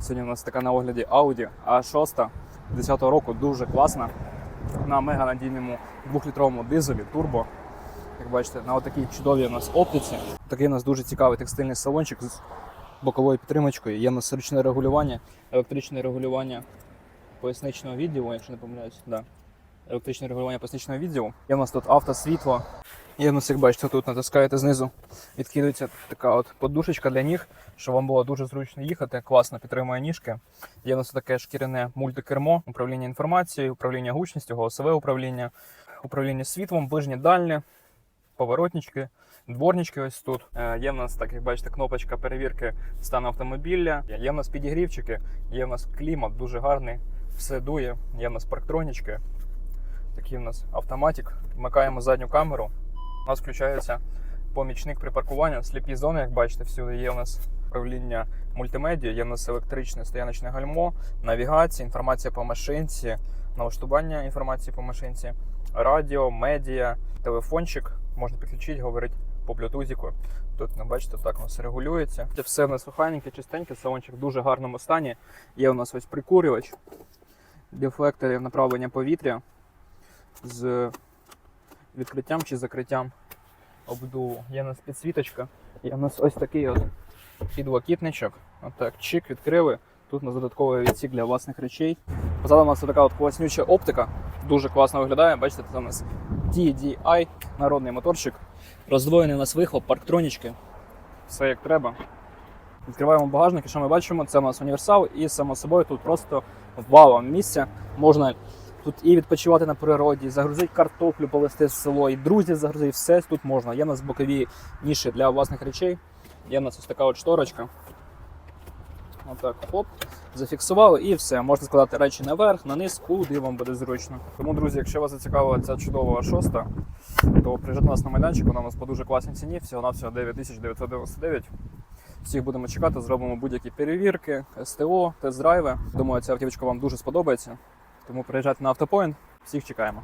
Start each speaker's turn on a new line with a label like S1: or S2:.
S1: Сьогодні у нас така на огляді Audi A6 10 року, дуже класна. На мега надійному 2-літровому дизелі турбо. Як бачите, на отакій чудовій у нас оптиці. Такий у нас дуже цікавий текстильний салончик з боковою підтримочкою. Є у нас ручне регулювання, електричне регулювання поясничного відділу, якщо не помиляюсь. Да. Електричне регулювання поясничного відділу. Є у нас тут автосвітло. Є нас, як бачите, тут натискаєте знизу, відкидується така от подушечка для ніг, щоб вам було дуже зручно їхати. Класно підтримує ніжки. Є у нас таке шкіряне мультикермо, управління інформацією, управління гучністю, голосове управління, управління світлом, ближнє дальнє, поворотнички, дворнички ось тут. Е, Є в нас, так як бачите, кнопочка перевірки стану автомобіля. Є в нас підігрівчики, є в нас клімат дуже гарний, все дує. Є в нас парктронічки. Такий у нас автоматик. Вмикаємо задню камеру. У нас включається помічник при паркуванні, сліпі зони, як бачите, всюди є у нас управління мультимедіа, є у нас електричне стояночне гальмо, навігація, інформація по машинці, налаштування інформації по машинці, радіо, медіа, телефончик. Можна підключити, говорити по блютузіку. Тут, ну, бачите, так у нас регулюється. Це все у нас суханеньке, чистеньке, салончик в дуже гарному стані. Є у нас ось прикурювач, дефлектори направлення повітря з відкриттям чи закриттям обдуву. Є у нас підсвіточка. Є у нас ось такий от підлокітничок. Отак, чик, відкрили. Тут у нас додатковий відсік для власних речей. Позаду у нас така от класнюча оптика. Дуже класно виглядає. Бачите, це у нас TDI, народний моторчик. Роздвоєний у нас вихлоп, парктронічки. Все як треба. Відкриваємо багажник, і що ми бачимо? Це у нас універсал, і само собою тут просто вау місця. Можна тут і відпочивати на природі, загрузити картоплю, повезти в село, і друзів загрузити, все тут можна. Є у нас бокові ніші для власних речей. Є у нас ось така от шторочка. Отак, хоп, зафіксували і все. Можна складати речі наверх, на низ, куди вам буде зручно. Тому, друзі, якщо вас зацікавила ця чудова шоста, то приїжджайте нас на майданчик, вона у нас по дуже класній ціні, всього на всього 9999. Всіх будемо чекати, зробимо будь-які перевірки, СТО, тест-драйви. Думаю, ця автівочка вам дуже сподобається. Тому приїжджайте на автопоінт. Всіх чекаємо.